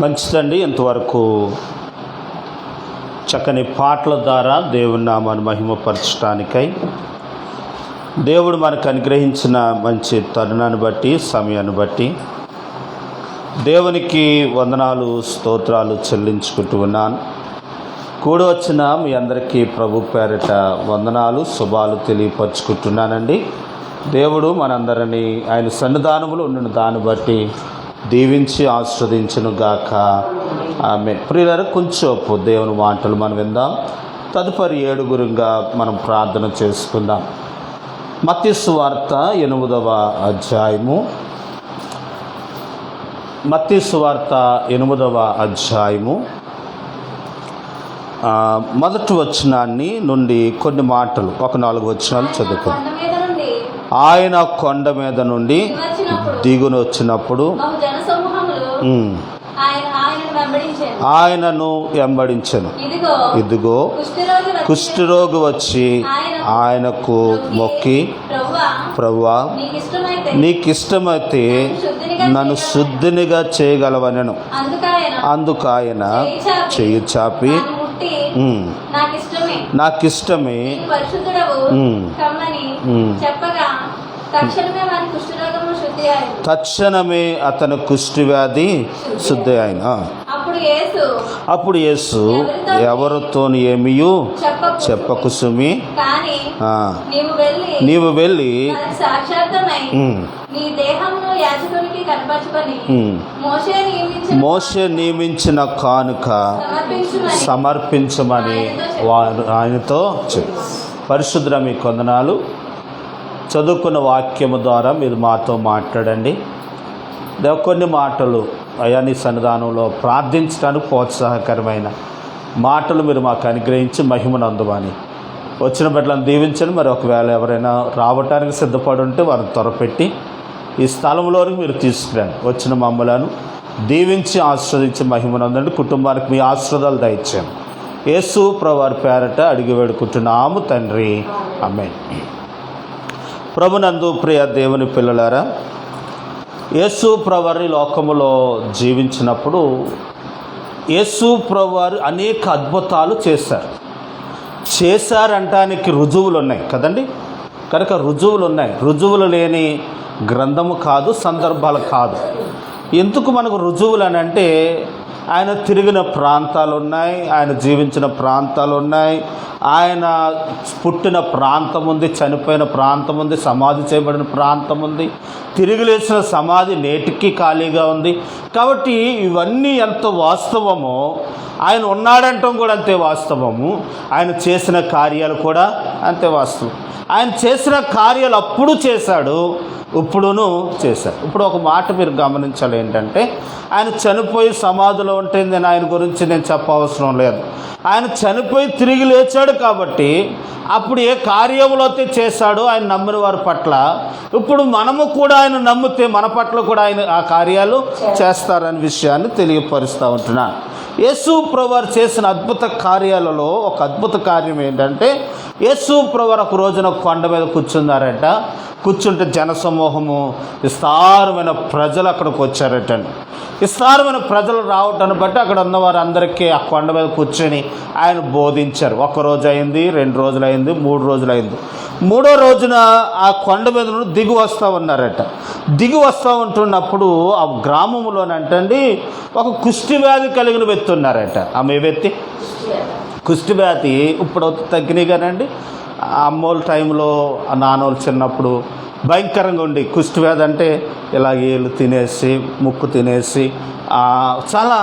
మంచిదండి. ఇంతవరకు చక్కని పాటల ద్వారా దేవుని నామాన్ని మహిమపరచడానికై దేవుడు మనకు అనుగ్రహించిన మంచి తరుణాన్ని బట్టి సమయాన్ని బట్టి దేవునికి వందనాలు స్తోత్రాలు చెల్లించుకుంటూ ఉన్నాను. కూడి వచ్చిన మీ అందరికీ ప్రభు పేరిట వందనాలు శుభాలు తెలియపరుచుకుంటున్నానండి. దేవుడు మనందరినీ ఆయన సన్నిధానములు ఉండిన దాన్ని బట్టి దీవించి ఆస్వాదించును గాక. ఆమె ప్రియుల కొంచెంపు దేవుని మాటలు మనం విందాం. తదుపరి ఏడుగురుగా మనం ప్రార్థన చేసుకుందాం. మత్స్సు వార్త ఎనిమిదవ అధ్యాయము. మత్స్సు వార్త ఎనిమిదవ అధ్యాయము. మొదటి వచనాన్ని నుండి కొన్ని మాటలు. ఒక నాలుగు వచనాలు చదువుకుందాం. ఆయన కొండ మీద నుండి దిగున వచ్చినప్పుడు ఆయనను వెంబడించెను. ఇదిగో కుష్ఠరోగి వచ్చి ఆయనకు మొక్కి ప్రభువా ప్రభువా నీకు ఇష్టమైతే నీకు ఇష్టమైతే నన్ను శుద్ధినిగా చేయగలవనను. అందుకు ఆయన చెయ్యి చాపి నన్ను ముట్టి ఉమ్, నాకు ఇష్టమే నాకు ఇష్టమే పరిశుద్ధుడవు ఉమ్. కమ్మని ఉమ్. చెప్పగా తక్షణమే వారి తక్షణమే అతను కుష్టి వ్యాధి శుద్ధి అయిన అప్పుడు యేసు అప్పుడు యేసు ఎవరితో? ఏమియు? చెప్పకు. చెప్పకు సుమి కానీ ఆ, నీవు వెళ్ళి మోషే నియమించిన కానుక సమర్పించుమని సమర్పించమని వారు ఆయనతో చెప్పు. పరిశుద్ర మీ కొందనాలు. చదువుకున్న వాక్యము ద్వారా మీరు మాతో మాట్లాడండి. కొన్ని మాటలు అయాని సన్నిధానంలో ప్రార్థించడానికి ప్రోత్సాహకరమైన మాటలు మీరు మాకు అనుగ్రహించి మహిమను అందుమని వచ్చిన బిడ్డలను దీవించండి. మరి ఒకవేళ ఎవరైనా రావటానికి సిద్ధపడి ఉంటే వారిని త్వరపెట్టి ఈ స్థలంలోనికి మీరు తీసుకురండి. వచ్చిన మమ్మలను దీవించి ఆస్వాదించి మహిమనందండి కుటుంబానికి మీ ఆశ్రదాలు దయచేయండి. యేసు ప్రవారి పేరట అడిగి వేడుకుంటున్నాము తండ్రి. అమ్మాయి ప్రభునందు ప్రియ దేవుని పిల్లలారా యేసు ప్రవారి లోకములో జీవించినప్పుడు యేసు ప్రవారు అనేక అద్భుతాలు చేశారు. చేశారంటానికి రుజువులు ఉన్నాయి కదండి? కనుక రుజువులు ఉన్నాయి రుజువులు లేని గ్రంథము కాదు సందర్భాలు కాదు. ఎందుకు మనకు రుజువులు అని అంటే ఆయన తిరిగిన ప్రాంతాలు ఉన్నాయి ఆయన జీవించిన ప్రాంతాలు ఉన్నాయి ఆయన పుట్టిన ప్రాంతం ఉంది చనిపోయిన ప్రాంతం ఉంది సమాధి చేయబడిన ప్రాంతం ఉంది. తిరిగిలేసిన సమాధి నేటికి ఖాళీగా ఉంది. కాబట్టి ఇవన్నీ ఎంత వాస్తవమో ఆయన ఉన్నాడంటాం కూడా అంతే వాస్తవము. ఆయన చేసిన కార్యాలు కూడా అంతే వాస్తవం. ఆయన చేసిన కార్యాలు అప్పుడు చేశాడు ఇప్పుడును చేశాడు. ఇప్పుడు ఒక మాట మీరు గమనించాలి ఏంటంటే ఆయన చనిపోయి సమాధిలో ఉంటే నేను ఆయన గురించి నేను చెప్పవసరం లేదు. ఆయన చనిపోయి తిరిగి లేచాడు కాబట్టి అప్పుడు ఏ కార్యములు అయితే చేశాడో ఆయన నమ్మిన వారి పట్ల ఇప్పుడు మనము కూడా ఆయన నమ్మితే మన పట్ల కూడా ఆయన ఆ కార్యాలు చేస్తారనే విషయాన్ని తెలియపరుస్తూ ఉంటున్నాను. యేసు ప్రవర్ చేసిన అద్భుత కార్యాలలో ఒక అద్భుత కార్యం ఏంటంటే యేసు ప్రవర్ ఒక రోజున కొండ మీద కూర్చున్నారట. కూర్చుంటే జనసమూహము విస్తారమైన ప్రజలు అక్కడికి వచ్చారటండి విస్తారమైన ప్రజలు రావటాన్ని బట్టి అక్కడ ఉన్న వారందరికీ ఆ కొండ మీద కూర్చొని ఆయన బోధించారు. ఒక రోజు అయింది రెండు రోజులు అయింది మూడు రోజులు అయింది. మూడో రోజున ఆ కొండ మీద నుండి దిగి వస్తూ ఉన్నారట. దిగి వస్తూ ఉంటున్నప్పుడు ఆ గ్రామంలోనంటండి ఒక కుష్టి వ్యాధి కలిగిన వ్యక్తి ఉన్నారట. ఆమె వ్యక్తి? కుష్టి వ్యాధి ఇప్పుడు తగ్గినాయి కానండి అమ్మోళ్ళ టైంలో ఆ నాన్నోళ్ళు చిన్నప్పుడు భయంకరంగా ఉండి కుష్టి వ్యాధి అంటే ఇలా ఏళ్ళు తినేసి ముక్కు తినేసి చాలా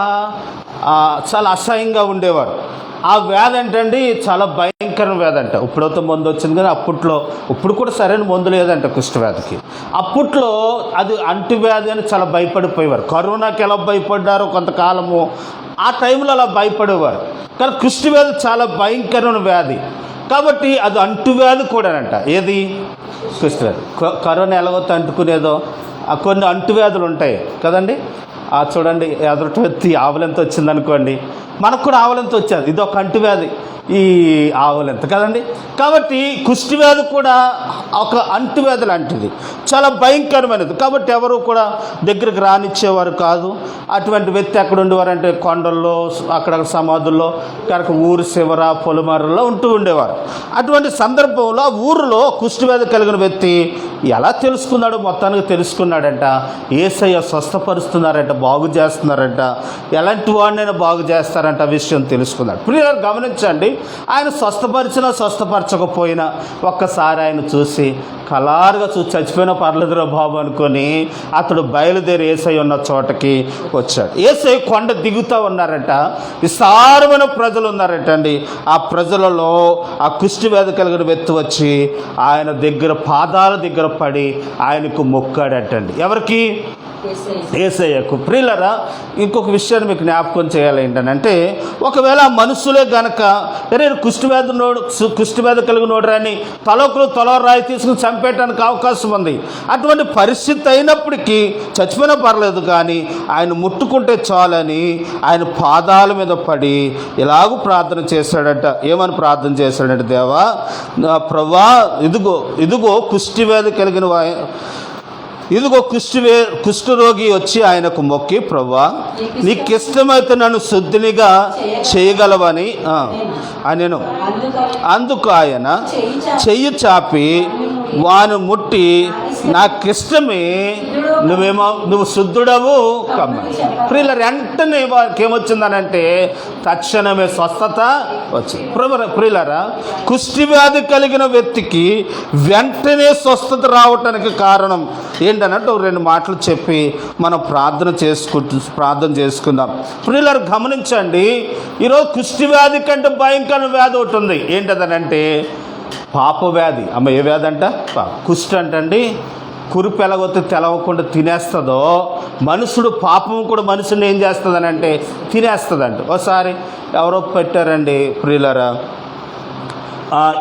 చాలా అసహ్యంగా ఉండేవారు. ఆ వ్యాధి ఏంటండి చాలా భయం భయంకర వ్యాధి అంట. ఇప్పుడైతే మందు వచ్చింది కానీ అప్పట్లో ఇప్పుడు కూడా సరైన మందు లేదంట కుష్టి వ్యాధికి అప్పట్లో అది అంటువ్యాధి అని చాలా భయపడిపోయేవారు. కరోనాకి ఎలా భయపడ్డారో కొంతకాలము ఆ టైంలో అలా భయపడేవారు. కానీ కుష్టి వ్యాధి చాలా భయంకరమైన వ్యాధి. కాబట్టి అది అంటువ్యాధి కూడానంట. ఏది? కుష్టి వ్యాధి క- కరోనా ఎలాగో అంటుకునేదో కొన్ని అంటువ్యాధులు ఉంటాయి. కదండి? ఆ చూడండి ఎదుటి వ్యక్తి ఆవులెంత వచ్చిందనుకోండి. మనకు కూడా ఆవులెంత వచ్చేది ఇది ఒక అంటువ్యాధి ఈ ఆవులెంత కదండి? కాబట్టి కుష్టి వ్యాధి కూడా ఒక అంటువ్యాధి లాంటిది. చాలా భయంకరమైనది. కాబట్టి ఎవరు కూడా దగ్గరికి రానిచ్చేవారు కాదు. అటువంటి వ్యక్తి ఎక్కడ ఉండేవారంటే కొండల్లో అక్కడ సమాధుల్లో కనుక ఊరు శివర పొలిమరల్లో ఉంటూ ఉండేవారు. అటువంటి సందర్భంలో ఆ ఊరిలో కుష్టి వ్యాధి కలిగిన వ్యక్తి ఎలా తెలుసుకున్నాడో మొత్తానికి తెలుసుకున్నాడంట. ఏసయ్య స్వస్థపరుస్తున్నారంట బాగు చేస్తున్నారంట. ఎలాంటి వాడినైనా బాగు చేస్తారంట ఆ విషయం తెలుసుకున్నాడు. ప్రియులు గమనించండి. ఆయన స్వస్థపరిచినా స్వస్థపరచకపోయినా ఒక్కసారి ఆయన చూసి కలారుగా చూసి చచ్చిపోయినా పర్లేదురా బాబు అనుకొని అతడు బయలుదేరి ఏసై ఉన్న చోటకి వచ్చాడు. ఏసై కొండ దిగుతూ ఉన్నారట. విస్తారమైన ప్రజలు ఉన్నారట అండి. ఆ ప్రజలలో ఆ కుష్టి వేద కలిగిన వ్యక్తి వచ్చి ఆయన దగ్గర పాదాల దగ్గర పడి ఆయనకు మొక్కాడటండి. ఎవరికి? ఏసయ్యకు. ప్రియులరా ఇంకొక విషయాన్ని మీకు జ్ఞాపకం చేయాలి ఏంటంటే ఒకవేళ మనుషులే గనక నేను కుష్టివ్యాధి నోడు కుష్టివ్యాధి కలిగిన నోడరాని తలొకరు తల రాయి తీసుకుని చంపేయడానికి అవకాశం ఉంది. అటువంటి పరిస్థితి అయినప్పటికీ చచ్చిపోయినా పర్లేదు కానీ ఆయన ముట్టుకుంటే చాలని ఆయన పాదాల మీద పడి ఇలాగూ ప్రార్థన చేశాడట. ఏమని ప్రార్థన చేశాడంటే దేవా నా ప్రభా ఇదిగో ఇదిగో కుష్టివ్యాధి కలిగిన వా- ఇదిగో కుష్ఠవే కుష్ఠరోగి వచ్చి ఆయనకు మొక్కి ప్రభా నీకు ఇష్టమైతే నన్ను శుద్ధినిగా చేయగలవని ఆ, అనెను. అందుకు ఆయన చెయ్యి చాపి వాను ముట్టి నాకిష్టమే నువ్వేమో నువ్వు శుద్ధుడవు. కమ్మ. ప్రియుల వెంటనే వారికి ఏమొచ్చిందనంటే తక్షణమే స్వస్థత వచ్చింది. ప్రియుల- ప్రియులరా కుష్టి వ్యాధి కలిగిన వ్యక్తికి వెంటనే స్వస్థత రావటానికి కారణం ఏంటన్నట్టు రెండు మాటలు చెప్పి మనం ప్రార్థన చేసుకు ప్రార్థన చేసుకుందాం. ప్రియులరు గమనించండి. ఈరోజు కుష్టి వ్యాధి కంటే భయంకర వ్యాధి ఒకటి ఉంది. ఏంటదనంటే పాప వ్యాధి అమ్మ ఏ వ్యాధి అంట? పా- కుష్టి అంటండి. కురుపు ఎలాగొత్తే తెలవకుండా తినేస్తుందో మనుషుడు పాపం కూడా మనుషుని ఏం చేస్తుందనంటే తినేస్తుందంట. ఒకసారి ఎవరో పెట్టారండి ప్రియులరా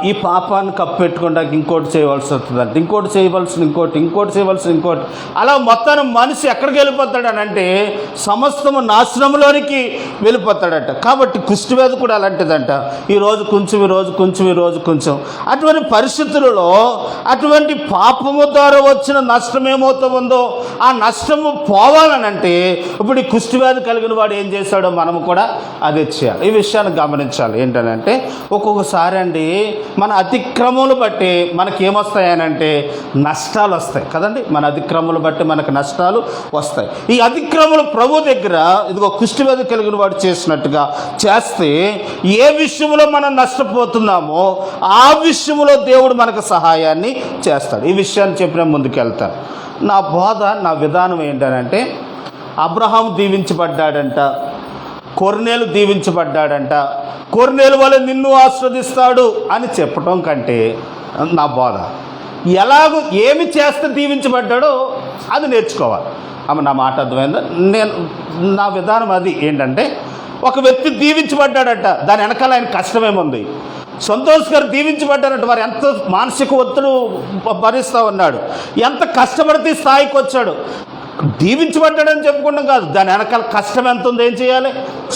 ఈ పాపాన్ని కప్పెట్టుకోవడానికి ఇంకోటి చేయవలసి వస్తుందంట. ఇంకోటి చేయవలసిన ఇంకోటి ఇంకోటి చేయవలసిన ఇంకోటి. అలా మొత్తాన్ని మనిషి ఎక్కడికి వెళ్ళిపోతాడనంటే సమస్తము నాశనంలోనికి వెళ్ళిపోతాడట. కాబట్టి కుష్టివ్యాధి కూడా అలాంటిదంట. ఈరోజు కొంచెం ఈ రోజు కొంచెం ఈ రోజు కొంచెం. అటువంటి పరిస్థితులలో అటువంటి పాపము ద్వారా వచ్చిన నష్టం ఏమవుతుందో ఆ నష్టము పోవాలనంటే ఇప్పుడు ఈ కుష్టివ్యాధి కలిగిన వాడు ఏం చేశాడో మనము కూడా అదే చేయాలి. ఈ విషయాన్ని గమనించాలి. ఏంటనంటే ఒక్కొక్కసారి అండి మన అతిక్రమములు బట్టి మనకి ఏమొస్తాయనంటే నష్టాలు వస్తాయి కదండి? మన అతిక్రమములు బట్టి మనకు నష్టాలు వస్తాయి. ఈ అతిక్రమలు ప్రభు దగ్గర ఇదిగో కుష్టివ్యాధి కలిగిన వాడు చేసినట్టుగా చేస్తే ఏ విషయంలో మనం నష్టపోతున్నామో ఆ విషయంలో దేవుడు మనకు సహాయాన్ని చేస్తాడు. ఈ విషయాన్ని చెప్పిన ముందుకెళ్తాను. నా బోధ నా విధానం ఏంటనంటే అబ్రహాం దీవించబడ్డాడంట కొర్నేలు దీవించబడ్డాడంట కొర్నేలు వల్ల నిన్ను ఆస్వాదిస్తాడు అని చెప్పటం కంటే నా బోధ. ఎలాగో ఏమి చేస్తే దీవించబడ్డాడో అది నేర్చుకోవాలి. ఆమె నా మాట అర్థమైందా? నేను నా విధానం అది ఏంటంటే ఒక వ్యక్తి దీవించబడ్డాడట దాని వెనకాల ఆయన కష్టమేముంది? సంతోష్ గారు దీవించబడ్డారంటే వారు ఎంత మానసిక ఒత్తిడి భరిస్తూ ఉన్నాడు? ఎంత కష్టపడితే స్థాయికి వచ్చాడు? దీవించబడ్డాడని చెప్పుకుంటాం కాదు. దాని వెనకాల కష్టం ఎంత ఉందో ఏం చేయాలి?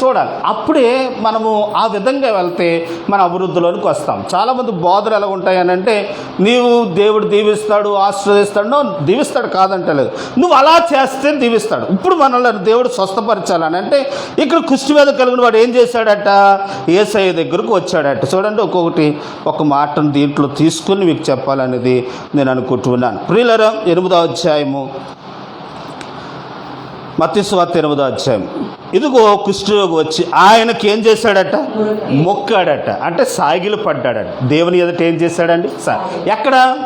చూడాలి. అప్పుడే మనము ఆ విధంగా వెళ్తే మన అభివృద్ధిలోనికి వస్తాం. చాలామంది బోధలు ఎలా ఉంటాయనంటే నీవు దేవుడు దీవిస్తాడు ఆశ్రయిస్తాడు దీవిస్తాడు కాదంటలేదు. నువ్వు అలా చేస్తే దీవిస్తాడు. ఇప్పుడు మనల్ని దేవుడు స్వస్థపరచాలని అంటే ఇక్కడ కుష్టి మీద కలిగిన వాడు ఏం చేశాడట? ఏసఐ దగ్గరకు వచ్చాడట. చూడండి ఒక్కొక్కటి. ఒక మాటను దీంట్లో తీసుకుని మీకు చెప్పాలనేది నేను అనుకుంటున్నాను. ప్రియులరా ఎనిమిదో అధ్యాయము. మత్స్వార్త ఎనిమిదో అధ్యాయం. ఇదిగో కుష్ఠరోగి వచ్చి ఆయనకి ఏం చేశాడట? మొక్కాడట. అంటే సాగిలు పడ్డాడట. దేవుని ఎదుట ఏం చేశాడండి? సా ఎక్కడ?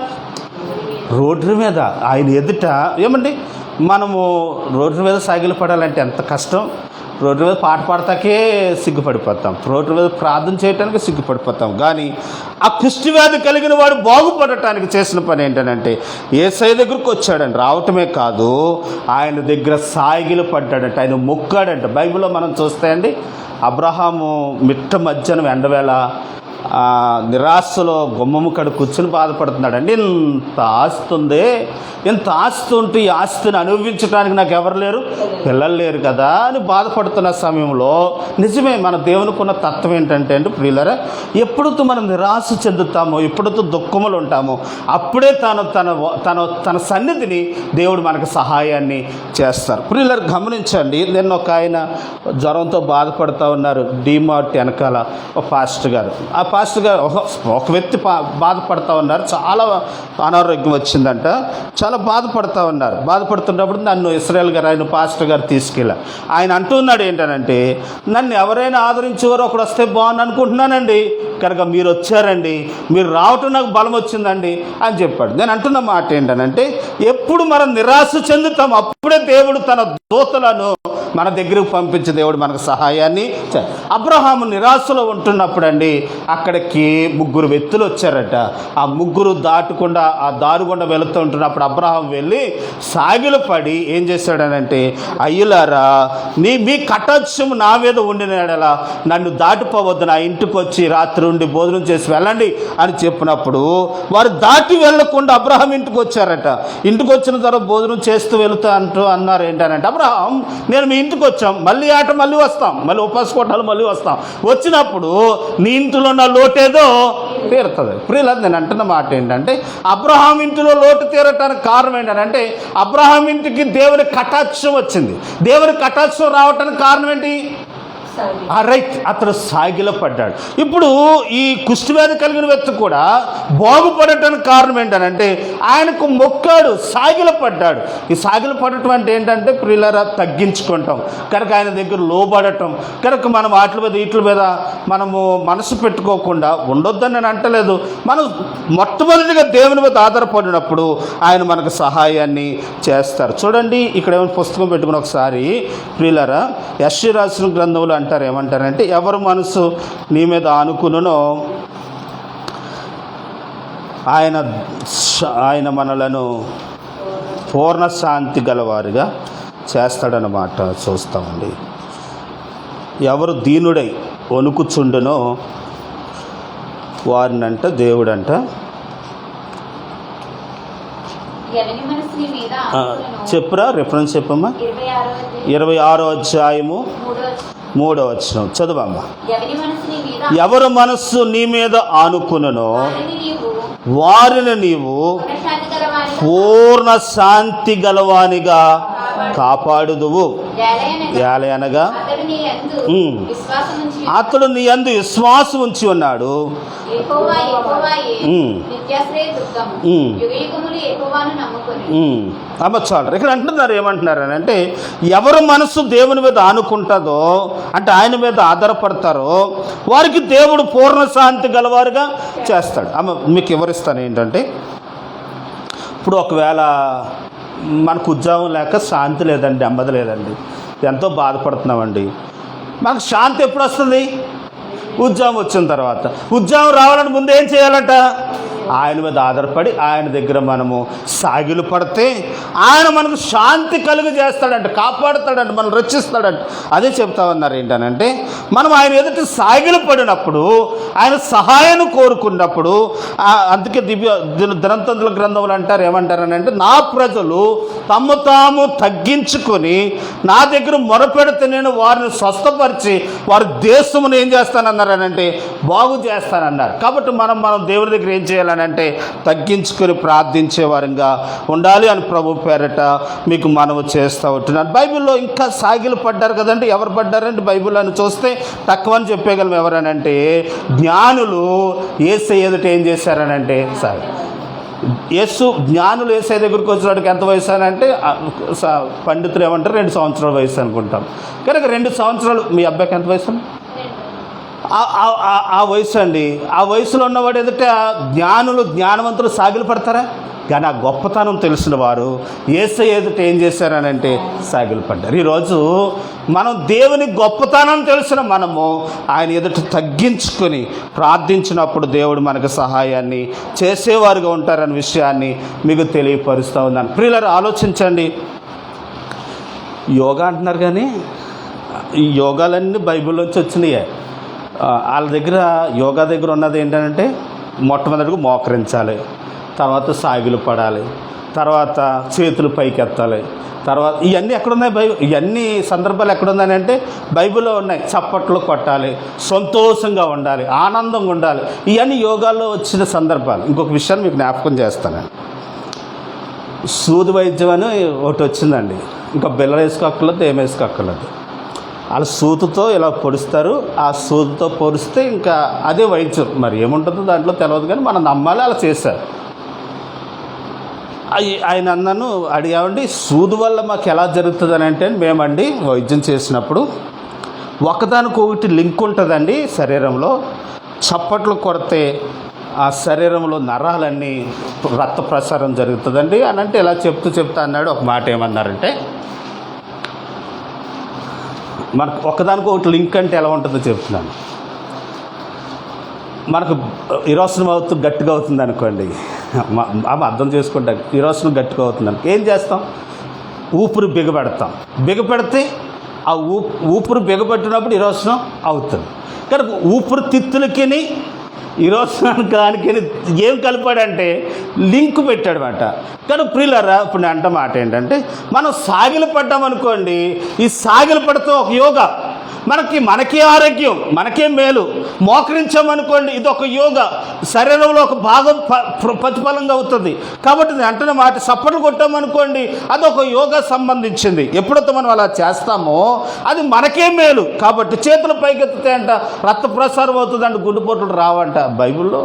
రోడ్డు మీద. ఆయన ఎదుట ఏమండి? మనము రోడ్డు మీద సాగిలు పడాలంటే ఎంత కష్టం? రోడ్డు మీద పాట పాడతాకే సిగ్గుపడిపోతాం. రోడ్డు మీద ప్రార్థన చేయడానికి సిగ్గుపడిపోతాం. కానీ ఆ కుష్టి వ్యాధి కలిగిన వాడు బాగుపడటానికి చేసిన పని ఏంటంటే ఏసై దగ్గరకు వచ్చాడంట రావటమే కాదు ఆయన దగ్గర సాగిలు పడ్డాడంట ఆయన మొక్కాడంట. బైబిల్లో మనం చూస్తే అండి అబ్రహాము మిట్ట మధ్యాహ్నం ఎండవేళ నిరాశలో గుమ్మము కడు కూర్చుని బాధపడుతున్నాడండి ఇంత ఆస్తి ఉంది ఇంత ఆస్తి ఉంటే ఈ ఆస్తిని అనుభవించడానికి నాకు ఎవరు లేరు? పిల్లలు లేరు కదా అని బాధపడుతున్న సమయంలో నిజమే మన దేవునికి ఉన్న తత్వం ఏంటంటే అండి ప్రియులరా ఎప్పుడైతే మనం నిరాశ చెందుతామో ఎప్పుడైతే దుఃఖములు ఉంటామో అప్పుడే తను తన తన తన సన్నిధిని దేవుడు మనకు సహాయాన్ని చేస్తారు. ప్రియులర్ గమనించండి నిన్న ఒక ఆయన జ్వరంతో బాధపడుతూ ఉన్నారు డీమార్ట్ వెనకాల ఒక ఫాస్ట్ గారు. ఆ పాస్టర్ గారు ఒక- ఒక వ్యక్తి పా ఉన్నారు. చాలా అనారోగ్యం వచ్చిందంట. చాలా బాధపడుతూ ఉన్నారు. బాధపడుతున్నప్పుడు నన్ను ఇస్రాయల్ గారు ఆయన పాస్టర్ గారు తీసుకెళ్ళారు ఆయన అంటున్నాడు ఏంటనంటే నన్ను ఎవరైనా ఆదరించేవారు ఒకడు వస్తే బాగుంది అనుకుంటున్నానండి. కనుక మీరు వచ్చారండి. మీరు రావటం నాకు బలం వచ్చిందండి. అని చెప్పాడు. నేను అంటున్న మాట ఏంటనంటే ఎప్పుడు మనం నిరాశ చెందుతాం అప్పుడే దేవుడు తన దూతలను మన దగ్గరకు పంపించే దేవుడు మనకు సహాయాన్ని అబ్రహాము నిరాశలో ఉంటున్నప్పుడు అండి అక్కడికి ముగ్గురు వ్యక్తులు వచ్చారట. ఆ ముగ్గురు దాటకుండా ఆ దారి గుండా వెళుతూ ఉంటున్నప్పుడు అబ్రహాం వెళ్ళి సాగిలు పడి ఏం చేశాడనంటే అయ్యులారా నీ మీ కటాక్షం నా మీద ఉండినాడలా నన్ను దాటిపోవద్దు నా ఇంటికి వచ్చి రాత్రి ఉండి భోజనం చేసి వెళ్ళండి అని చెప్పినప్పుడు వారు దాటి వెళ్ళకుండా అబ్రహం ఇంటికి వచ్చారట ఇంటికి వచ్చిన తర్వాత భోజనం చేస్తూ వెళుతా అంటూ అన్నారు ఏంటనంటే అబ్రహం నేను మీ ఇంటికి వచ్చాం మళ్ళీ ఆట మళ్ళీ వస్తాం. మళ్ళీ ఉపాస మళ్ళీ వస్తాం. వచ్చినప్పుడు నీ ఇంటిలో ఉన్న లోటేదో? తీరుతుంది. ప్రియుల నేను అంటున్న మాట ఏంటంటే అబ్రహాం ఇంటిలో లోటు తీరటానికి కారణం ఏంటంటే అబ్రహాం ఇంటికి దేవుని కటాక్షం వచ్చింది. దేవుని కటాక్షం రావటానికి కారణం ఏంటి? రైట్ అతడు సాగిల పడ్డాడు. ఇప్పుడు ఈ కుష్టివ్యాధి కలిగిన వ్యక్తి కూడా బాగుపడటానికి కారణం ఏంటనంటే ఆయనకు మొక్కాడు సాగిల పడ్డాడు. ఈ సాగిల పడటం అంటే ఏంటంటే ప్రియులరా తగ్గించుకుంటాం. కనుక ఆయన దగ్గర లోబడటం. కనుక మనం వాటి మీద వీటి మీద మనము మనసు పెట్టుకోకుండా ఉండొద్దని నేను అంటలేదు. మనం మొట్టమొదటిగా దేవుని మీద ఆధారపడినప్పుడు ఆయన మనకు సహాయాన్ని చేస్తారు. చూడండి ఇక్కడ ఏమైనా పుస్తకం పెట్టుకుని ఒకసారి ప్రియులరా యశ్వి గ్రంథంలో అంటారు ఏమంటారంటే ఎవరు మనసు నీ మీద ఆనుకునునో ఆయన ఆయన మనలను పూర్ణ శాంతి గలవారిగా చేస్తాడనమాట చూస్తామండి ఎవరు దీనుడై వణుకుచుండునో వారినంట దేవుడంట. చెప్పురా రిఫరెన్స్ చెప్పమ్మా. ఇరవై ఆరో అధ్యాయము. మూడో వచనం. వచ్చిన చదువమ్మా ఎవరి మనస్సు నీ మీద ఆనుకుననో వారిని నీవు పూర్ణ శాంతి గలవానిగా కాపాడుదువు. ఏలయనగా అతడు నీ అందు విశ్వాసం ఉంచి ఉన్నాడు అమ్మ చాలు. ఇక్కడ అంటున్నారు ఏమంటున్నారు అని అంటే ఎవరు మనసు దేవుని మీద ఆనుకుంటుందో అంటే ఆయన మీద ఆధారపడతారో వారికి దేవుడు పూర్ణ శాంతి గలవారుగా చేస్తాడు. అమ్మ మీకు వివరిస్తాను ఏంటంటే ఇప్పుడు ఒకవేళ మనకు ఉద్యోగం లేక శాంతి లేదండి నెమ్మది లేదండి. ఎంతో బాధపడుతున్నామండి. మనకు శాంతి ఎప్పుడు వస్తుంది ఉద్యోగం వచ్చిన తర్వాత. ఉద్యోగం రావాలని ముందు ఏం చేయాలంట? ఆయన మీద ఆధారపడి ఆయన దగ్గర మనము సాగిలు పడితే ఆయన మనకు శాంతి కలుగు చేస్తాడంట కాపాడుతాడంట మనం రక్షిస్తాడంట. అదే చెప్తా ఉన్నారు ఏంటనంటే మనం ఆయన ఎదుట సాగిలు పడినప్పుడు ఆయన సహాయాన్ని కోరుకున్నప్పుడు అందుకే దివ్య దిన- గ్రంథములు అంటారు ఏమంటారనంటే నా ప్రజలు తమ్ము తాము తగ్గించుకొని నా దగ్గర మొరపెడితే నేను వారిని స్వస్థపరిచి వారి దేశమును ఏం చేస్తానన్నారనంటే బాగు చేస్తానన్నారు. కాబట్టి మనం మనం దేవుడి దగ్గర ఏం చేయాలనంటే తగ్గించుకొని ప్రార్థించే వారంగా ఉండాలి అని ప్రభు పేరట మీకు మనము చేస్తూ ఉంటున్నాను. బైబిల్లో ఇంకా సాగిలు పడ్డారు కదండి. ఎవరు పడ్డారంటే బైబిల్ అని చూస్తే తక్కువ అని చెప్పగలం ఎవరనంటే జ్ఞానులు ఏసే ఎదుట ఏం చేశారనంటే సాగి యేసు జ్ఞానులు వేసే దగ్గరికి వచ్చినట్టుకి ఎంత వయసు అని అంటే పండితులు ఏమంటారు? రెండు సంవత్సరాల వయసు అనుకుంటాం. కనుక రెండు సంవత్సరాలు మీ అబ్బాయికి ఎంత వయసు? ఆ వయసు అండి. ఆ వయసులో ఉన్నవాడు ఎదుట జ్ఞానులు జ్ఞానవంతులు సాగిలు పడతారా? కానీ ఆ గొప్పతనం తెలిసిన వారు ఏసై ఎదుట ఏం చేశారనంటే సాగిలు పడ్డారు. ఈరోజు మనం దేవుని గొప్పతనం తెలిసిన మనము ఆయన ఎదుట తగ్గించుకొని ప్రార్థించినప్పుడు దేవుడు మనకు సహాయాన్ని చేసేవారుగా ఉంటారనే విషయాన్ని మీకు తెలియపరుస్తూ ఉన్నాను. ప్రియులారు ఆలోచించండి. యోగా అంటున్నారు కానీ ఈ యోగాలన్నీ బైబిల్లోంచి వచ్చినాయే. వాళ్ళ దగ్గర యోగా దగ్గర ఉన్నది ఏంటంటే మొట్టమొదటిగా మోకరించాలి. తర్వాత సాగిలు పడాలి. తర్వాత చేతులు పైకి ఎత్తాలి తర్వాత ఇవన్నీ ఎక్కడున్నాయి బై ఇవన్నీ సందర్భాలు ఎక్కడున్నాయి అంటే బైబిల్లో ఉన్నాయి. చప్పట్లు కొట్టాలి సంతోషంగా ఉండాలి ఆనందంగా ఉండాలి. ఇవన్నీ యోగాల్లో వచ్చిన సందర్భాలు. ఇంకొక విషయాన్ని మీకు జ్ఞాపకం చేస్తాను. సూది వైద్యం అని ఒకటి వచ్చిందండి. ఇంకా బిల్ల వేసుకోక్కర్లేదు ఏం వేసుకోక్కర్లేదు. వాళ్ళ సూతుతో ఇలా పొడుస్తారు ఆ సూతుతో పొడిస్తే ఇంకా అదే వైద్యం మరి ఏముంటుందో దాంట్లో తెలియదు కానీ మనం నమ్మాలి అలా చేశారు. ఆయన అన్నను అడిగామండి సూదు వల్ల మాకు ఎలా జరుగుతుంది అని అంటే మేమండి వైద్యం చేసినప్పుడు ఒకదానికొకటి లింక్ ఉంటుందండి శరీరంలో. చప్పట్లు కొడితే ఆ శరీరంలో నరాలన్నీ రక్త ప్రసారం జరుగుతుందండి అని అంటే ఇలా చెప్తూ చెప్తా అన్నాడు. ఒక మాట ఏమన్నారంటే మనకు ఒకదానికి ఒకటి లింక్ అంటే ఎలా ఉంటుందో చెప్తున్నాను. మనకు ఇరోసనం అవుతూ గట్టిగా అవుతుంది అనుకోండి. ఆమె అర్థం చేసుకుంటాం ఇరోసనం గట్టిగా అవుతుంది అనుకో ఏం చేస్తాం? ఊపిరి బిగపెడతాం బిగపెడితే ఆ ఊపు ఊపిరి బిగపెట్టినప్పుడు ఇరోసనం అవుతుంది. కనుక ఊపిరి ఈరోజు దానికి ఏం కలిపాడంటే లింక్ పెట్టాడు అనమాట కానీ ప్రియులరా ఇప్పుడు నేను అంట మాట ఏంటంటే మనం సాగిలు పడ్డామనుకోండి ఈ సాగిలు పడితే ఒక యోగా మనకి మనకే ఆరోగ్యం మనకే మేలు. మోకరించామనుకోండి ఇది ఒక యోగ. శరీరంలో ఒక భాగం ప్రతిఫలంగా అవుతుంది. కాబట్టి నేను అంటున్న మాట సప్పట్లు కొట్టామనుకోండి అది ఒక యోగా సంబంధించింది. ఎప్పుడైతే మనం అలా చేస్తామో అది మనకే మేలు. కాబట్టి చేతులు పైకెత్తితే అంట రక్త ప్రసారం అవుతుందంట గుండెపోట్లు రావంట. బైబిల్లో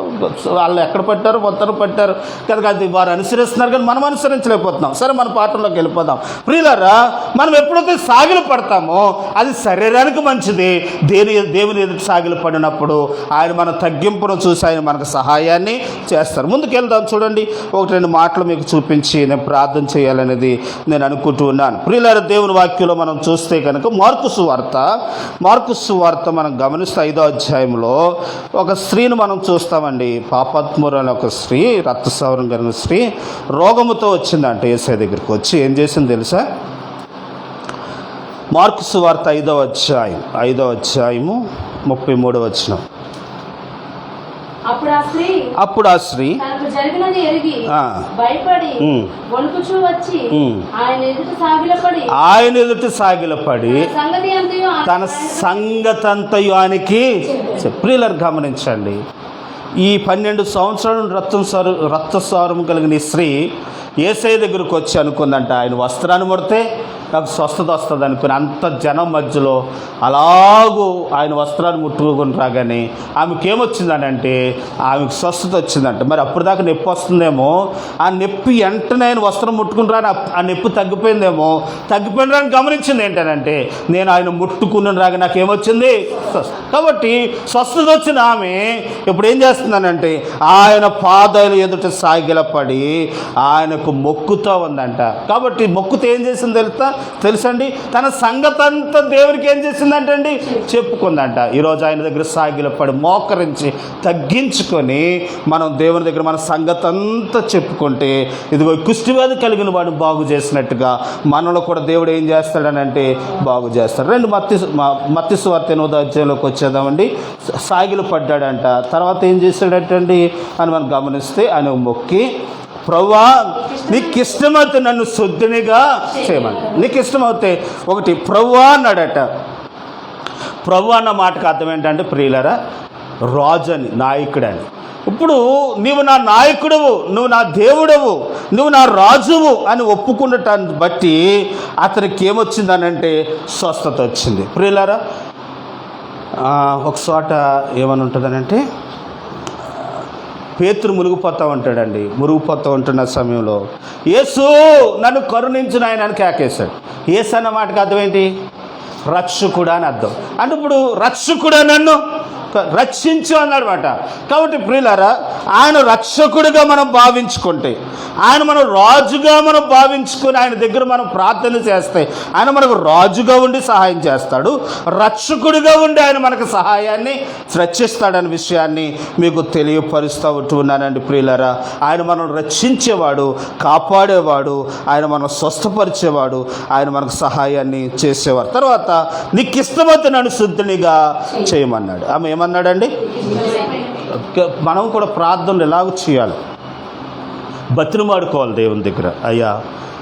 వాళ్ళు ఎక్కడ పట్టారు మొత్తం పట్టారు. కదా అది వారు అనుసరిస్తున్నారు కానీ మనం అనుసరించలేకపోతున్నాం. సరే మన పాఠంలోకి వెళ్ళిపోదాం. ప్రియులరా మనం ఎప్పుడైతే సాగిలు పడతామో అది శరీరానికి మంచిది. దేని దేవుని ఎదుటి సాగిలు పడినప్పుడు ఆయన మన తగ్గింపును చూసి ఆయన మనకు సహాయాన్ని చేస్తారు. ముందుకెళ్దాం చూడండి. ఒకటి రెండు మాటలు మీకు చూపించి నేను ప్రార్థన చేయాలనేది నేను అనుకుంటూ ఉన్నాను. ప్రియులార దేవుని వాక్యంలో మనం చూస్తే కనుక మార్కు సువార్త మార్కు సువార్త మనం గమనిస్తే ఐదో అధ్యాయంలో ఒక స్త్రీని మనం చూస్తామండి. పాపాత్మురు అనే ఒక స్త్రీ రక్తస్రావం కలిగిన స్త్రీ రోగముతో వచ్చిందంట. ఏసై దగ్గరికి వచ్చి ఏం చేసింది తెలుసా? మార్కు సువార్త ఐదో అధ్యాయం ఐదో అధ్యాయము ముప్పై మూడో వచ్చిన అప్పుడు ఆ స్త్రీ. ఆయన ఎదుట సాగిలపడి తన సంగతి అంతయు ఆయన తన సంగతంతయునికి ప్రియులర్ గమనించండి. ఈ పన్నెండు సంవత్సరాలు రక్తం సారు రక్తస్వారం కలిగిన ఈ స్త్రీ ఏసై దగ్గరకు వచ్చి అనుకుందంట ఆయన వస్త్రాన్ని ముడితే నాకు స్వస్థత వస్తుంది అనుకుని అంత జనం మధ్యలో అలాగూ ఆయన వస్త్రాన్ని ముట్టుకుని రాగానే ఆమెకి ఏమొచ్చిందనంటే ఆమెకు స్వస్థత వచ్చిందంట. మరి అప్పుడు దాకా నొప్పి వస్తుందేమో ఆ నొప్పి వెంటనే ఆయన వస్త్రం ముట్టుకుని రాని ఆ- నొప్పి తగ్గిపోయిందేమో తగ్గిపోయిన రాని గమనించింది ఏంటనంటే నేను ఆయన ముట్టుకుని రాగా నాకు ఏమొచ్చింది కాబట్టి స్వస్థత వచ్చిన ఆమె ఇప్పుడు ఏం చేస్తుందనంటే ఆయన పాదాలు ఎదుట సాగిలపడి ఆయనకు మొక్కుతో ఉందంట. కాబట్టి మొక్కుతో ఏం చేసింది తెలుస్తా తెలుసండి? తన సంగతంతా దేవుడికి ఏం చేసిందంటే అండి చెప్పుకుందంట. ఈరోజు ఆయన దగ్గర సాగిలపడి మోకరించి తగ్గించుకొని మనం దేవుని దగ్గర మన సంగతంతా చెప్పుకుంటే ఇదిగో కుష్టివ్యాధి కలిగిన వాడు బాగు చేసినట్టుగా మనలో కూడా దేవుడు ఏం చేస్తాడనంటే బాగు చేస్తాడు. రెండు మత్తి మత్తి స్వార్థ ఎనిమిదో అధ్యాయంలోకి వచ్చేద్దామండి. సాగిలు పడ్డాడంట. తర్వాత ఏం చేశాడటండి? అని మనం గమనిస్తే ఆయన మొక్కి ప్రవ్వా నీకు ఇష్టమైతే నన్ను శుద్ధినిగా చేయమని. నీకు ఇష్టమైతే ఒకటి ప్రవ్వా అన్నాడట. ప్రభు అన్న మాటకు అర్థం ఏంటంటే ప్రియులరా రాజు అని నాయకుడని. ఇప్పుడు నీవు నా నాయకుడవు నువ్వు నా దేవుడవు నువ్వు నా రాజువు అని ఒప్పుకున్నటాన్ని బట్టి అతనికి ఏమొచ్చిందనంటే స్వస్థత వచ్చింది. ప్రియులారా ఒక చోట ఏమని ఉంటుందనంటే పేతురు మునిగిపోతా ఉంటాడండి. మురుగుపోతూ ఉంటున్న సమయంలో యేసు నన్ను కరుణించిన ఆయన అని కేకేశాడు. యేసు అన్న మాటకి అర్థం ఏంటి? రక్షకుడా అని అర్థం. అంటే ఇప్పుడు రక్షకుడా నన్ను రక్షించు అన్నాడనమాట కాబట్టి ప్రియులారా ఆయన రక్షకుడిగా మనం భావించుకుంటే ఆయన మనం రాజుగా మనం భావించుకొని ఆయన దగ్గర మనం ప్రార్థన చేస్తే ఆయన మనకు రాజుగా ఉండి సహాయం చేస్తాడు రక్షకుడిగా ఉండి ఆయన మనకు సహాయాన్ని రక్షిస్తాడనే విషయాన్ని మీకు తెలియపరుస్తూ ఉంటున్నానండి ప్రియులరా. ఆయన మనం రక్షించేవాడు కాపాడేవాడు ఆయన మనం స్వస్థపరిచేవాడు ఆయన మనకు సహాయాన్ని చేసేవాడు తర్వాత నీకు ఇష్టమైతే నన్ను శుద్ధినిగా చేయమన్నాడు. ఆమె ఏమన్నాడండి? మనం కూడా ప్రార్థనలు ఎలాగ చేయాలి. బతినుమాడుకోవాలి దేవుని దగ్గర. అయ్యా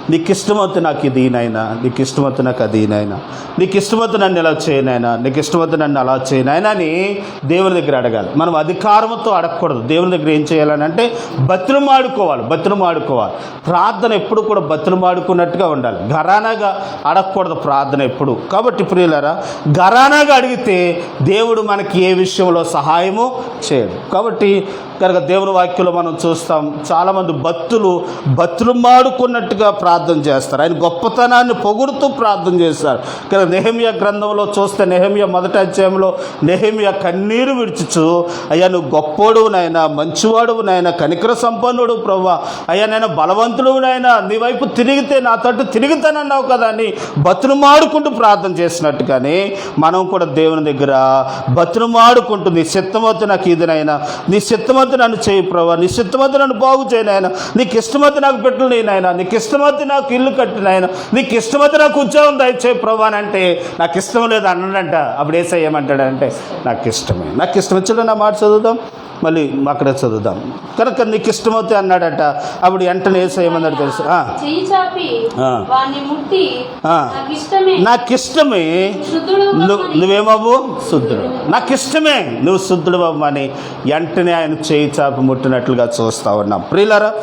నీకు ఇష్టమవుతే నాకు ఇది నాయనా నీకు ఇష్టమవుతే నాకు అది నాయనా నీకు ఇష్టమవుతే నన్ను ఇలా చేయనైనా నీకు ఇష్టమవుతే నన్ను అలా చేయనైనా అని దేవుని దగ్గర అడగాలి. మనం అధికారంతో అడగకూడదు. దేవుని దగ్గర ఏం చేయాలని అంటే బతినుమాడుకోవాలి బతినుమాడుకోవాలి ప్రార్థన ఎప్పుడు కూడా బతినుమాడుకున్నట్టుగా ఉండాలి. ఘరానాగా అడగకూడదు ప్రార్థన ఎప్పుడు. కాబట్టి ప్రియులరా ఘరానాగా అడిగితే దేవుడు మనకి ఏ విషయంలో సహాయము చేయడు. కాబట్టి కనుక దేవుని వాక్యంలో మనం చూస్తాం చాలామంది భక్తులు భక్తులు మాడుకున్నట్టుగా ప్రార్థన చేస్తారు. ఆయన గొప్పతనాన్ని పొగుడుతూ ప్రార్థన చేస్తారు. కనుక నెహమియా గ్రంథంలో చూస్తే నెహమియా మొదటి అధ్యాయంలో నెహమియా కన్నీరు విడిచుచు. అయ్యా నువ్వు గొప్పోడువు నాయన మంచివాడువు నాయన కనికర సంపన్నుడు ప్రవ్వా. అయ్యా నేను బలవంతుడు నాయన. నీ వైపు తిరిగితే నా తట్టు తిరుగుతానన్నావు కదా అని బతులు మాడుకుంటూ ప్రార్థన చేసినట్టుగానే మనం కూడా దేవుని దగ్గర బతులు మాడుకుంటూ నీ చిత్తమొద్దు నాకు ఇదినైనా నీ నీ చిత్తమొద్దు నన్ను చేయి ప్రభా. నీ చిత్తమొద్దు నన్ను బాగు చేయి నాయన. నీకు ఇష్టమైతే నాకు పెట్టు నీ నాయన. నీకు ఇష్టమైతే నాకు ఇల్లు కట్టు నీకు ఇష్టమైతే నాకు ఉద్యోగం దయచేయి ప్రభా అని అంటే నాకు ఇష్టం లేదు అన్నాడంట. అప్పుడు ఏసయ్యమంటాడంటే నాకు ఇష్టమే. నాకు ఇష్టం వచ్చిన నా మాట చదువుదాం? మళ్ళీ అక్కడే చదువుదాం. కనుక నీకు ఇష్టమవుతే అన్నాడట. అప్పుడు వెంటనే ఏసయ్యమన్నాడు తెలుసు. నాకు ఇష్టమే ఇష్టమే శుద్ధుడు నువ్వు నువ్వేమవ్వు? శుద్ధుడు. నాకు ఇష్టమే నువ్వు శుద్ధుడు అని వెంటనే ఆయన చేయి చాపి ముట్టినట్లుగా చూస్తా ఉన్నాం. ప్రియులరా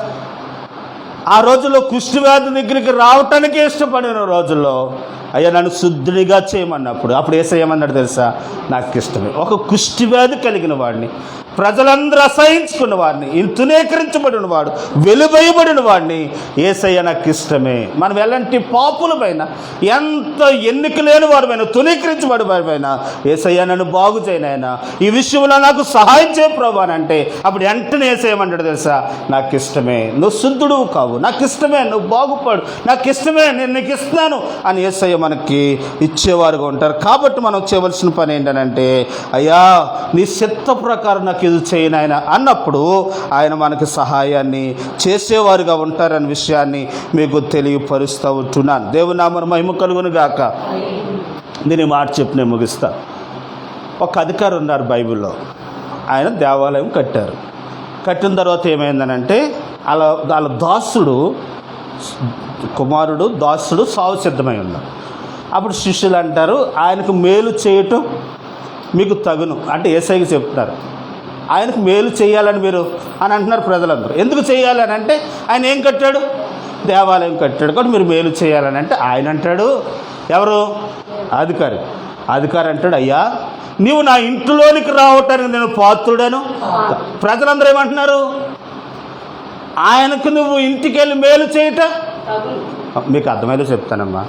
ఆ రోజుల్లో కుష్ఠవ్యాధి దగ్గరికి రావటానికే ఇష్టపడిన రోజుల్లో అయ్యా నన్ను శుద్ధుడిగా చేయమన్నప్పుడు అప్పుడు ఏసయ్యమన్నాడు తెలుసా? నాకు ఇష్టమే ఒక కుష్ఠవ్యాధి కలిగిన వాడిని. ప్రజలందరూ అసహించుకున్న వాడిని తునేకరించబడిన వాడు వెలువయబడిన వాడిని ఏసయ్య నాకు ఇష్టమే. మనం ఎలాంటి పాపులపైన ఎంత ఎన్నిక లేని వారిపైన తునీకరించబడి వారిపైన ఏసయ్య నన్ను బాగు చేయనైనా ఈ విషయంలో నాకు సహాయం చేయ ప్రభు అని అంటే అప్పుడు వెంటనే ఏసేయమంటాడు తెలుసా? నాకు ఇష్టమే. నువ్వు శుద్ధుడు కావు. నాకు ఇష్టమే. నువ్వు బాగుపడు. నాకు ఇష్టమే. నేను నీకు ఇస్తున్నాను అని ఏసయ్య మనకి ఇచ్చేవారుగా ఉంటారు. కాబట్టి మనం చేయవలసిన పని ఏంటంటే అయ్యా నీ చిత్త ప్రకారం నాకు ఇది చేయను ఆయన? అన్నప్పుడు ఆయన మనకి సహాయాన్ని చేసేవారుగా ఉంటారనే విషయాన్ని మీకు తెలియపరుస్తూ ఉంటున్నాను దేవుని నామన మహిమ కలుగును గాక. దీని మాట చెప్పి నేను ముగిస్తా. ఒక అధికారి ఉన్నారు బైబిల్లో. ఆయన దేవాలయం కట్టారు. కట్టిన తర్వాత ఏమైందనంటే అలా వాళ్ళ దాసుడు కుమారుడు దాసుడు సావు సిద్ధమై అప్పుడు శిష్యులు అంటారు ఆయనకు మేలు చేయటం మీకు తగును. అంటే ఏసైకి చెప్తున్నారు ఆయనకు మేలు చేయాలని మీరు అని అంటున్నారు ప్రజలందరూ. ఎందుకు చేయాలని అంటే ఆయన ఏం కట్టాడు? దేవాలయం కట్టాడు. కాబట్టి మీరు మేలు చేయాలని అంటే ఆయన అంటాడు. ఎవరు? అధికారి. అధికారి అంటాడు అయ్యా నీవు నా ఇంట్లోనికి రావటానికి నేను పాత్రుడను. ప్రజలందరూ ఏమంటున్నారు? ఆయనకు నువ్వు ఇంటికి వెళ్ళి మేలు చేయట? మీకు అర్థమైతే చెప్తానమ్మా.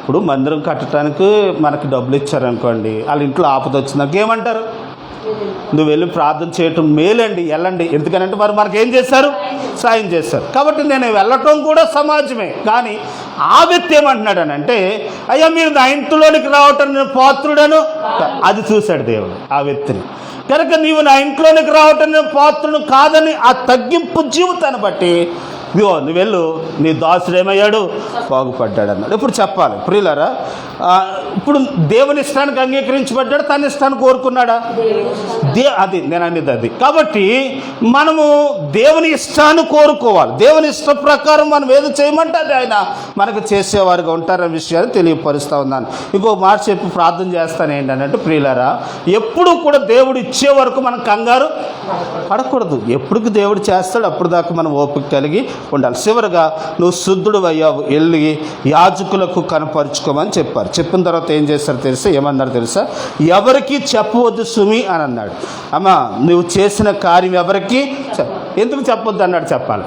ఇప్పుడు మందిరం కట్టడానికి మనకి డబ్బులు ఇచ్చారనుకోండి వాళ్ళ ఇంట్లో ఆపద వచ్చిందాక ఏమంటారు నువ్వు వెళ్ళి ప్రార్థన చేయటం మేలండి వెళ్ళండి. ఎందుకనంటే మరి మనకి ఏం చేశారు? సాయం చేశారు. కాబట్టి నేను వెళ్ళటం కూడా సమాజమే. కానీ ఆ వ్యక్తి ఏమంటున్నాడు అని అంటే అయ్యా మీరు నా ఇంట్లోనికి రావటం నేను పాత్రుడను. అది చూశాడు దేవుడు ఆ వ్యక్తిని. కనుక నీవు నా ఇంట్లోనికి రావటం నేను పాత్రుడు కాదని ఆ తగ్గింపు జీవితాన్ని బట్టి ఇదిగో నువ్వు వెళ్ళు. నీ దాసుడు ఏమయ్యాడు? బాగుపడ్డాడు అన్నాడు ఇప్పుడు చెప్పాలి. ప్రియులరా ఇప్పుడు దేవుని ఇష్టానికి అంగీకరించబడ్డాడు తన ఇష్టాన్ని కోరుకున్నాడా? దే అది నేను అనేది అది. కాబట్టి మనము దేవుని ఇష్టాన్ని కోరుకోవాలి. దేవుని ఇష్ట ప్రకారం మనం ఏది చేయమంటే ఆయన మనకు చేసేవారుగా ఉంటారనే విషయాన్ని తెలియపరుస్తూ ఉన్నాను. ఇంకో మాట చెప్పి ప్రార్థన చేస్తాను ఏంటన్నట్టు ప్రియులరా ఎప్పుడు కూడా దేవుడు ఇచ్చే వరకు మనం కంగారు పడకూడదు. ఎప్పుడు దేవుడు చేస్తాడు అప్పుడు దాకా మనం ఓపిక కలిగి ఉండాలి. చివరిగా నువ్వు శుద్ధుడు అయ్యావు వెళ్ళి యాజకులకు కనపరుచుకోమని చెప్పారు. చెప్పిన తర్వాత ఏం చేస్తారో తెలుసా? ఏమన్నారు తెలుసా? ఎవరికి చెప్పవద్దు సుమి అని అన్నాడు. అమ్మ నువ్వు చేసిన కార్యం ఎవరికి చెప్ ఎందుకు చెప్పొద్దు అన్నాడు చెప్పాలి.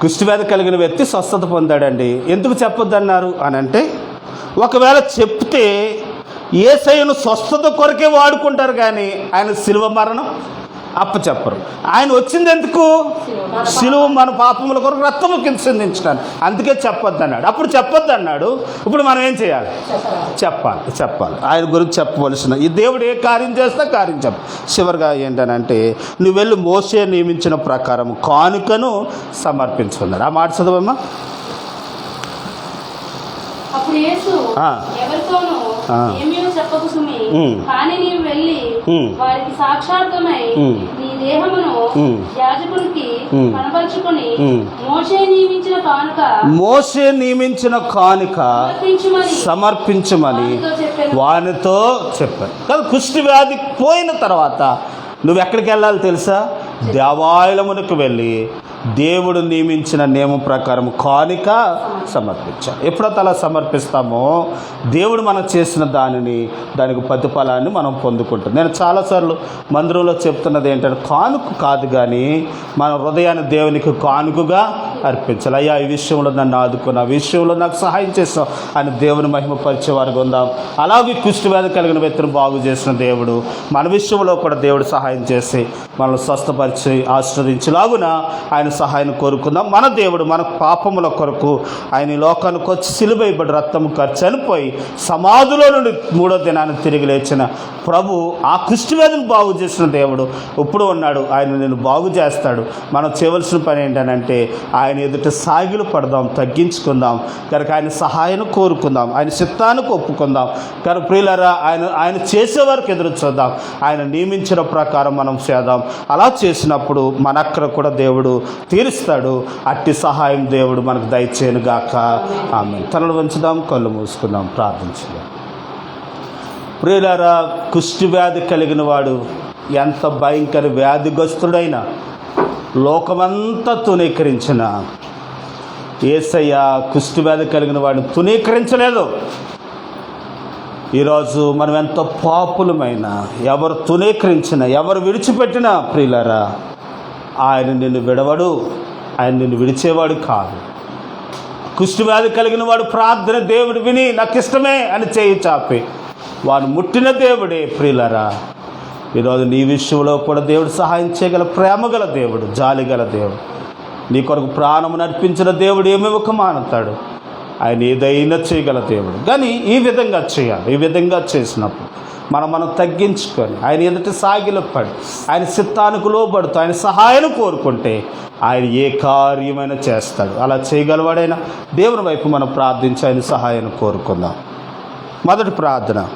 కుష్టివ్యాధి కలిగిన వ్యక్తి స్వస్థత పొందాడండి. ఎందుకు చెప్పొద్దన్నారు అని అంటే ఒకవేళ చెప్తే ఏసయ్యను స్వస్థత కొరకే వాడుకుంటారు కానీ ఆయన శిలువ మరణం అప్ప చెప్పరు. ఆయన వచ్చింది ఎందుకు? శిలువ మన పాపముల కొరకు రక్తము కింద చిందించడానికి. అందుకే చెప్పొద్దు అన్నాడు అప్పుడు చెప్పొద్దు అన్నాడు ఇప్పుడు మనం ఏం చేయాలి? చెప్పాలి చెప్పాలి. ఆయన గురించి చెప్పవలసిన ఈ దేవుడు ఏ కార్యం చేస్తే కార్యం చెప్ప చివరిగా ఏంటనంటే నువ్వు వెళ్ళి మోసే నియమించిన ప్రకారం కానుకను సమర్పించుకున్నాడు. ఆ మాట చదవమ్మా. అప్పుడు యేసు ఆ. ఎవరితోనూ ఆ. ఏమీ చెప్పకు సుమి ఉమ్. కానీ నీవు వెళ్ళి ఉమ్. వారికి సాక్షాత్మై ఉమ్. నీ దేహమును ఉమ్. యాజకునికి ఉమ్. కనపరుచుకొని ఉమ్. మోషే నియమించిన కానుక మోసే నియమించిన కానుక సమర్పించుమని. వానితో చెప్పారు కదా కుష్టి వ్యాధి పోయిన తర్వాత నువ్వు ఎక్కడికి వెళ్ళాలి తెలుసా దేవాలయమునకు వెళ్ళి దేవుడు నియమించిన నియమం ప్రకారం కానుక సమర్పించాలి. ఎప్పుడైతే అలా సమర్పిస్తామో దేవుడు మనం చేసిన దానిని దానికి ప్రతిఫలాన్ని మనం పొందుకుంటాం. నేను చాలాసార్లు మందిరంలో చెప్తున్నది ఏంటంటే కానుక కాదు కానీ మన హృదయాన్ని దేవునికి కానుకగా అర్పించాలి. అయ్యా ఈ విషయంలో నన్ను ఆదుకున్న ఆ విషయంలో నాకు సహాయం చేస్తాం అని దేవుని మహిమపరిచే వారికి ఉందాం. అలాగే కుష్టి వ్యాధి కలిగిన వ్యక్తిని బాగు చేసిన దేవుడు మన విషయంలో కూడా దేవుడు సహాయం చేసి మనల్ని స్వస్థపరిచి ఆశ్రదించలాగున ఆయన సహాయం కోరుకుందాం. మన దేవుడు మన పాపముల కొరకు ఆయన లోకానికి వచ్చి సిలువైబడి రక్తము చనిపోయి సమాధిలో నుండి మూడో దినాన్ని తిరిగి లేచిన ప్రభు ఆ కుష్టి బాగు చేసిన దేవుడు ఇప్పుడు ఉన్నాడు. ఆయన నేను బాగు చేస్తాడు. మనం చేయవలసిన పని ఏంటంటే ఆయన ఎదుట సాగిలు పడదాం తగ్గించుకుందాం. కనుక ఆయన సహాయం కోరుకుందాం. ఆయన చిత్తానికి ఒప్పుకుందాం. కనుక ప్రియులరా ఆయన ఆయన చేసే వరకు ఎదురు చూద్దాం. ఆయన నియమించిన ప్రకారం మనం చేద్దాం. అలా చేసినప్పుడు మన అక్కడ కూడా దేవుడు తీరుస్తాడు. అట్టి సహాయం దేవుడు మనకు దయచేయను గాక ఆమె తలలు వంచుదాం కళ్ళు మూసుకుందాం ప్రార్థించుదాం. ప్రియులారా కుష్టి వ్యాధి కలిగిన వాడు ఎంత భయంకర వ్యాధిగ్రస్తుడైనా లోకమంతా తునీకరించిన ఏసయ్య కుష్టి వ్యాధి కలిగిన వాడిని తునీకరించలేదు ఈరోజు మనం ఎంత పాపులమైన ఎవరు తునీకరించిన ఎవరు విడిచిపెట్టినా ప్రియులారా ఆయన నిన్ను విడవడు ఆయన నిన్ను విడిచేవాడు కాదు. కుష్ఠవ్యాధి కలిగిన వాడు ప్రార్థన దేవుడు విని నాకు ఇష్టమే అని చేయి చాపి. వాడు ముట్టిన దేవుడే ప్రియులరా. ఈరోజు నీ విషయంలో కూడా దేవుడు సహాయం చేయగల ప్రేమ గల దేవుడు జాలి గల దేవుడు. నీ కొరకు ప్రాణము నడిపించిన దేవుడు ఏమేమి ఒక మానతాడు ఆయన ఏదైనా చేయగల దేవుడు. కానీ ఈ విధంగా చేయాలి. ఈ విధంగా చేసినప్పుడు మనం మనం తగ్గించుకొని ఆయన ఎదుట సాగిలపడి ఆయన చిత్తానికి లోబడుతూ ఆయన సహాయం కోరుకుంటే ఆయన ఏ కార్యమైనా చేస్తాడు. అలా చేయగలవాడైనా దేవుని వైపు మనం ప్రార్థించి ఆయన సహాయాన్ని కోరుకుందాం. మొదటి ప్రార్థన.